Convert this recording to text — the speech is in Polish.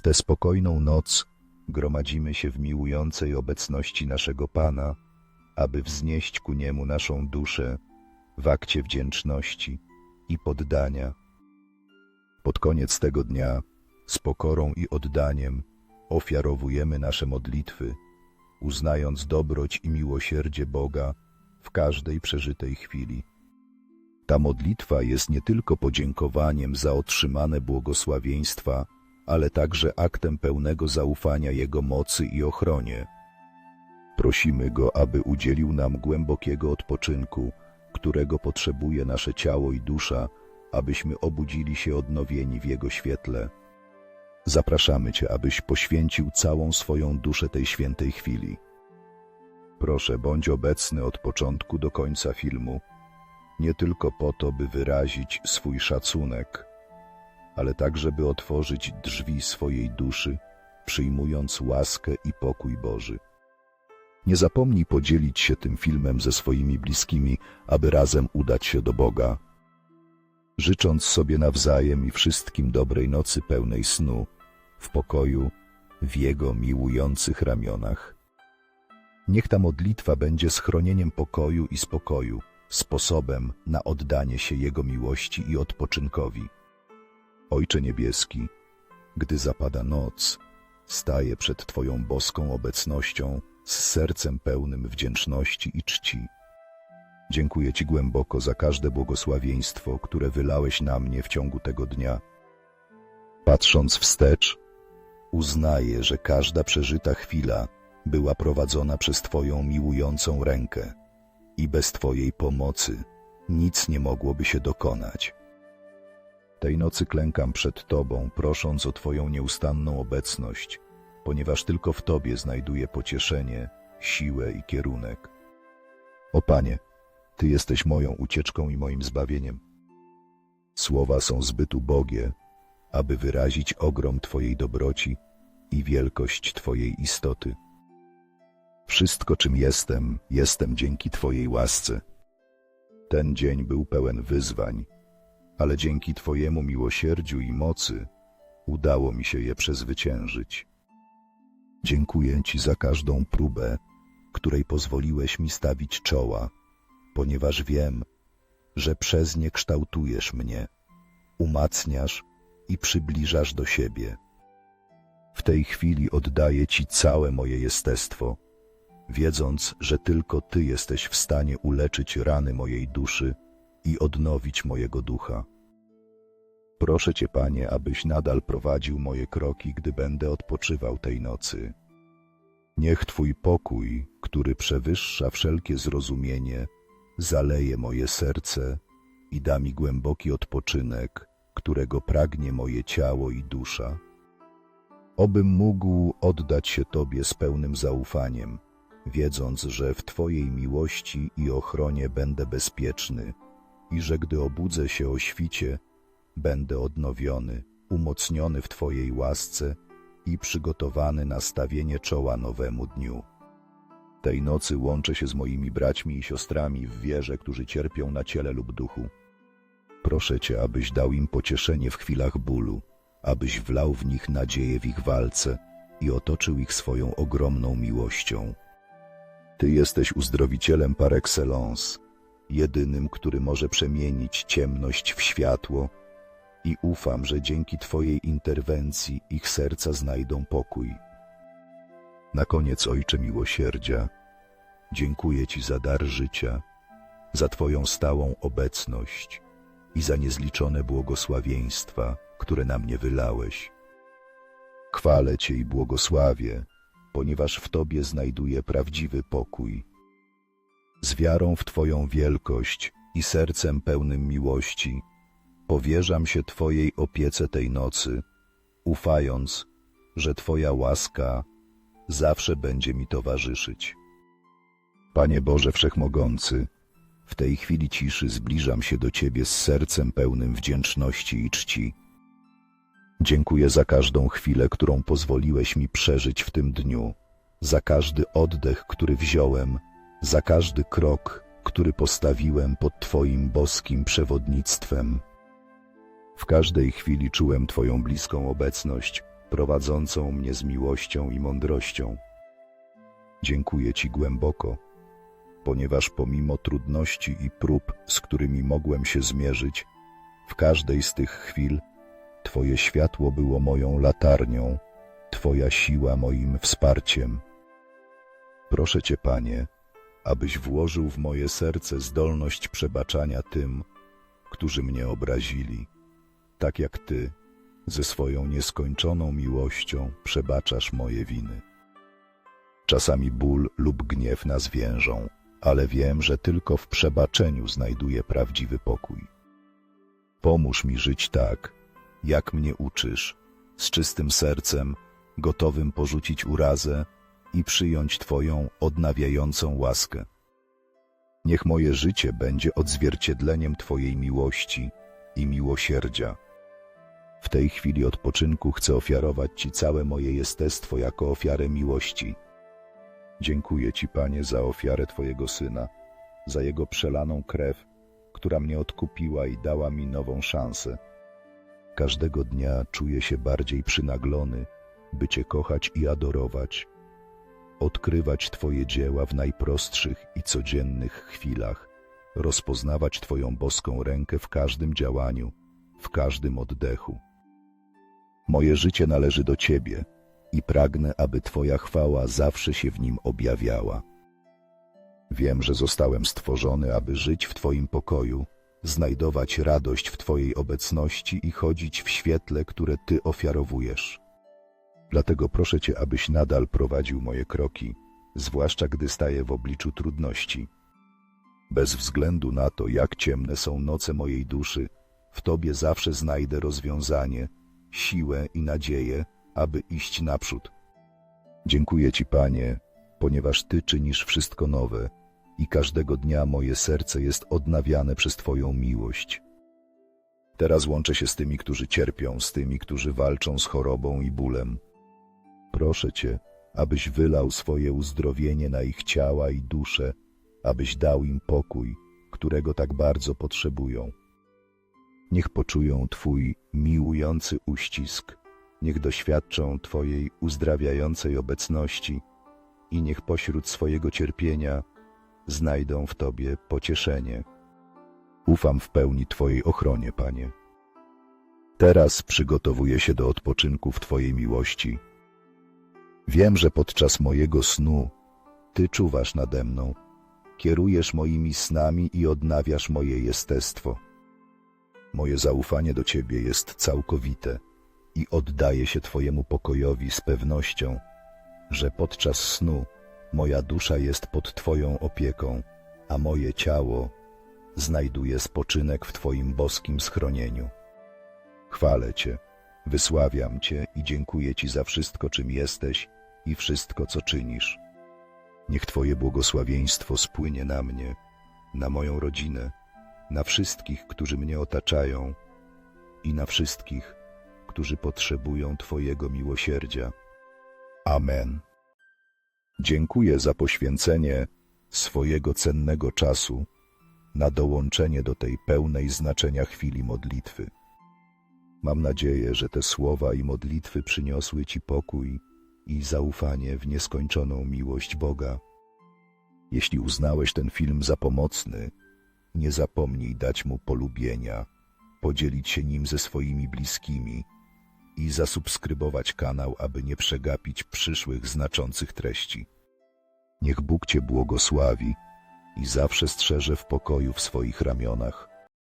W tę spokojną noc gromadzimy się w miłującej obecności naszego Pana, aby wznieść ku Niemu naszą duszę w akcie wdzięczności i poddania. Pod koniec tego dnia z pokorą i oddaniem ofiarowujemy nasze modlitwy, uznając dobroć i miłosierdzie Boga w każdej przeżytej chwili. Ta modlitwa jest nie tylko podziękowaniem za otrzymane błogosławieństwa, ale także aktem pełnego zaufania Jego mocy i ochronie. Prosimy Go, aby udzielił nam głębokiego odpoczynku, którego potrzebuje nasze ciało i dusza, abyśmy obudzili się odnowieni w Jego świetle. Zapraszamy Cię, abyś poświęcił całą swoją duszę tej świętej chwili. Proszę, bądź obecny od początku do końca filmu, nie tylko po to, by wyrazić swój szacunek, ale także by otworzyć drzwi swojej duszy, przyjmując łaskę i pokój Boży. Nie zapomnij podzielić się tym filmem ze swoimi bliskimi, aby razem udać się do Boga. Życząc sobie nawzajem i wszystkim dobrej nocy pełnej snu, w pokoju, w Jego miłujących ramionach. Niech ta modlitwa będzie schronieniem pokoju i spokoju, sposobem na oddanie się Jego miłości i odpoczynkowi. Ojcze Niebieski, gdy zapada noc, staję przed Twoją boską obecnością z sercem pełnym wdzięczności i czci. Dziękuję Ci głęboko za każde błogosławieństwo, które wylałeś na mnie w ciągu tego dnia. Patrząc wstecz, uznaję, że każda przeżyta chwila była prowadzona przez Twoją miłującą rękę i bez Twojej pomocy nic nie mogłoby się dokonać. Tej nocy klękam przed Tobą, prosząc o Twoją nieustanną obecność, ponieważ tylko w Tobie znajduję pocieszenie, siłę i kierunek. O Panie, Ty jesteś moją ucieczką i moim zbawieniem. Słowa są zbyt ubogie, aby wyrazić ogrom Twojej dobroci i wielkość Twojej istoty. Wszystko, czym jestem, jestem dzięki Twojej łasce. Ten dzień był pełen wyzwań, ale dzięki Twojemu miłosierdziu i mocy udało mi się je przezwyciężyć. Dziękuję Ci za każdą próbę, której pozwoliłeś mi stawić czoła, ponieważ wiem, że przez nie kształtujesz mnie, umacniasz i przybliżasz do siebie. W tej chwili oddaję Ci całe moje jestestwo, wiedząc, że tylko Ty jesteś w stanie uleczyć rany mojej duszy i odnowić mojego ducha. Proszę Cię, Panie, abyś nadal prowadził moje kroki, gdy będę odpoczywał tej nocy. Niech Twój pokój, który przewyższa wszelkie zrozumienie, zaleje moje serce i da mi głęboki odpoczynek, którego pragnie moje ciało i dusza. Obym mógł oddać się Tobie z pełnym zaufaniem, wiedząc, że w Twojej miłości i ochronie będę bezpieczny i że gdy obudzę się o świcie, będę odnowiony, umocniony w Twojej łasce i przygotowany na stawienie czoła nowemu dniu. Tej nocy łączę się z moimi braćmi i siostrami w wierze, którzy cierpią na ciele lub duchu. Proszę Cię, abyś dał im pocieszenie w chwilach bólu, abyś wlał w nich nadzieję w ich walce i otoczył ich swoją ogromną miłością. Ty jesteś uzdrowicielem par excellence, jedynym, który może przemienić ciemność w światło i ufam, że dzięki Twojej interwencji ich serca znajdą pokój. Na koniec, Ojcze Miłosierdzia, dziękuję Ci za dar życia, za Twoją stałą obecność i za niezliczone błogosławieństwa, które na mnie wylałeś. Chwalę Cię i błogosławię, ponieważ w Tobie znajduję prawdziwy pokój. Z wiarą w Twoją wielkość i sercem pełnym miłości powierzam się Twojej opiece tej nocy, ufając, że Twoja łaska zawsze będzie mi towarzyszyć. Panie Boże Wszechmogący, w tej chwili ciszy zbliżam się do Ciebie z sercem pełnym wdzięczności i czci. Dziękuję za każdą chwilę, którą pozwoliłeś mi przeżyć w tym dniu, za każdy oddech, który wziąłem, za każdy krok, który postawiłem pod Twoim boskim przewodnictwem. W każdej chwili czułem Twoją bliską obecność, prowadzącą mnie z miłością i mądrością. Dziękuję Ci głęboko, ponieważ pomimo trudności i prób, z którymi mogłem się zmierzyć, w każdej z tych chwil Twoje światło było moją latarnią, Twoja siła moim wsparciem. Proszę Cię, Panie, abyś włożył w moje serce zdolność przebaczania tym, którzy mnie obrazili, tak jak Ty ze swoją nieskończoną miłością przebaczasz moje winy. Czasami ból lub gniew nas więżą, ale wiem, że tylko w przebaczeniu znajduję prawdziwy pokój. Pomóż mi żyć tak, jak mnie uczysz, z czystym sercem, gotowym porzucić urazę i przyjąć Twoją odnawiającą łaskę. Niech moje życie będzie odzwierciedleniem Twojej miłości i miłosierdzia. W tej chwili odpoczynku chcę ofiarować Ci całe moje jestestwo jako ofiarę miłości. Dziękuję Ci, Panie, za ofiarę Twojego Syna, za Jego przelaną krew, która mnie odkupiła i dała mi nową szansę. Każdego dnia czuję się bardziej przynaglony, by Cię kochać i adorować, odkrywać Twoje dzieła w najprostszych i codziennych chwilach, rozpoznawać Twoją boską rękę w każdym działaniu, w każdym oddechu. Moje życie należy do Ciebie i pragnę, aby Twoja chwała zawsze się w nim objawiała. Wiem, że zostałem stworzony, aby żyć w Twoim pokoju, znajdować radość w Twojej obecności i chodzić w świetle, które Ty ofiarowujesz. Dlatego proszę Cię, abyś nadal prowadził moje kroki, zwłaszcza gdy staję w obliczu trudności. Bez względu na to, jak ciemne są noce mojej duszy, w Tobie zawsze znajdę rozwiązanie, siłę i nadzieję, aby iść naprzód. Dziękuję Ci, Panie, ponieważ Ty czynisz wszystko nowe i każdego dnia moje serce jest odnawiane przez Twoją miłość. Teraz łączę się z tymi, którzy cierpią, z tymi, którzy walczą z chorobą i bólem. Proszę Cię, abyś wylał swoje uzdrowienie na ich ciała i dusze, abyś dał im pokój, którego tak bardzo potrzebują. Niech poczują Twój miłujący uścisk, niech doświadczą Twojej uzdrawiającej obecności i niech pośród swojego cierpienia znajdą w Tobie pocieszenie. Ufam w pełni Twojej ochronie, Panie. Teraz przygotowuję się do odpoczynku w Twojej miłości. Wiem, że podczas mojego snu Ty czuwasz nade mną, kierujesz moimi snami i odnawiasz moje jestestwo. Moje zaufanie do Ciebie jest całkowite i oddaję się Twojemu pokojowi z pewnością, że podczas snu moja dusza jest pod Twoją opieką, a moje ciało znajduje spoczynek w Twoim boskim schronieniu. Chwalę Cię, wysławiam Cię i dziękuję Ci za wszystko, czym jesteś i wszystko, co czynisz. Niech Twoje błogosławieństwo spłynie na mnie, na moją rodzinę, na wszystkich, którzy mnie otaczają i na wszystkich, którzy potrzebują Twojego miłosierdzia. Amen. Dziękuję za poświęcenie swojego cennego czasu na dołączenie do tej pełnej znaczenia chwili modlitwy. Mam nadzieję, że te słowa i modlitwy przyniosły Ci pokój i zaufanie w nieskończoną miłość Boga. Jeśli uznałeś ten film za pomocny, nie zapomnij dać mu polubienia, podzielić się nim ze swoimi bliskimi i zasubskrybować kanał, aby nie przegapić przyszłych znaczących treści. Niech Bóg Cię błogosławi i zawsze strzeże w pokoju w swoich ramionach.